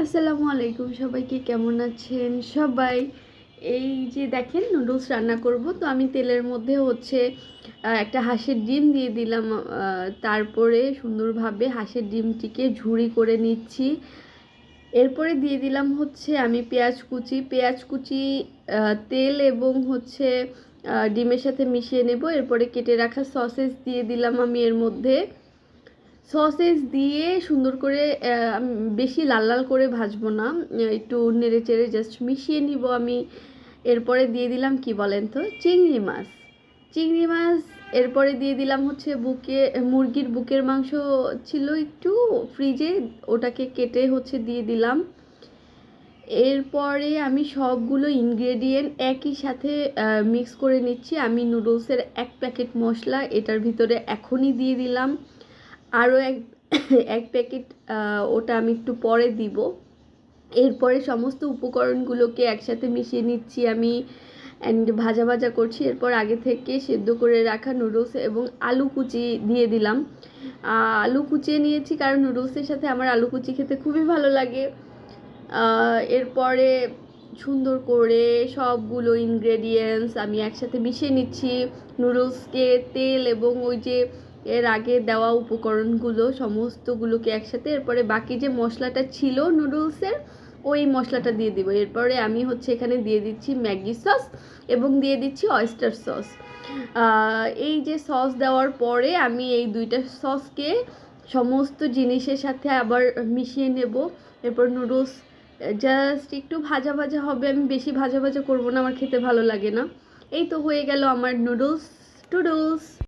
আসসালামু আলাইকুম, সবাইকে কেমন আছেন? সবাই, এই যে দেখেন নুডলস রান্না করব। তো আমি তেলের মধ্যে হচ্ছে একটা হাঁসের ডিম দিয়ে দিলাম তারপরে সুন্দরভাবে হাঁসের ডিমটিকে ঝুড়ি করে নিচ্ছি। এরপরে দিয়ে দিলাম হচ্ছে আমি পেঁয়াজ কুচি। পেঁয়াজ কুচি তেল এবং হচ্ছে ডিমের সাথে মিশিয়ে নেব। এরপরে কেটে রাখা সসেস দিয়ে দিলাম আমি এর মধ্যে। সসেস দিয়ে সুন্দর করে বেশি লাল লাল করে ভাজবো না। একটু নেড়ে চেড়ে জাস্ট মিশিয়ে নিব আমি। এরপরে দিয়ে দিলাম কি বলেন তো? চিংড়ি মাছ। চিংড়ি মাছ এরপরে দিয়ে দিলাম হচ্ছে বুকে, মুরগির বুকের মাংস ছিল একটু ফ্রিজে ওটাকে কেটে হচ্ছে দিয়ে দিলাম। এরপরে আমি সবগুলো ইনগ্রেডিয়েন্ট একই সাথে মিক্স করে নিচ্ছি। আমি নুডলসের এক প্যাকেট মশলা, এটার ভিতরে এখনই দিয়ে দিলাম। আরও এক এক প্যাকেট ওটা আমি একটু পরে দিব। এরপরে সমস্ত উপকরণগুলোকে একসাথে মিশিয়ে নিচ্ছি আমি অ্যান্ড ভাজা ভাজা করছি। এরপর আগে থেকে সেদ্ধ করে রাখা নুডলস এবং আলু কুচি দিয়ে দিলাম। আলু কুচিয়ে নিয়েছি কারণ নুডলসের সাথে আমার আলু কুচি খেতে খুবই ভালো লাগে। এরপরে সুন্দর করে সবগুলো ইনগ্রেডিয়েন্টস আমি একসাথে মিশিয়ে নিচ্ছি। নুডলসকে তেল এবং ওই যে এর আগে দেওয়া উপকরণগুলো, সমস্তগুলোকে একসাথে, এরপরে বাকি যে মশলাটা ছিল নুডলসের, ওই মশলাটা দিয়ে দিব। এরপরে আমি হচ্ছে এখানে দিয়ে দিচ্ছি ম্যাগি সস এবং দিয়ে দিচ্ছি অয়েস্টার সস এই যে সস দেওয়ার পরে আমি এই দুইটা সসকে সমস্ত জিনিসের সাথে আবার মিশিয়ে নেব। এরপর নুডলস জাস্ট একটু ভাজা ভাজা হবে, আমি বেশি ভাজা ভাজা করব না, আমার খেতে ভালো লাগে না। এই তো হয়ে গেল আমার নুডলস টুডলস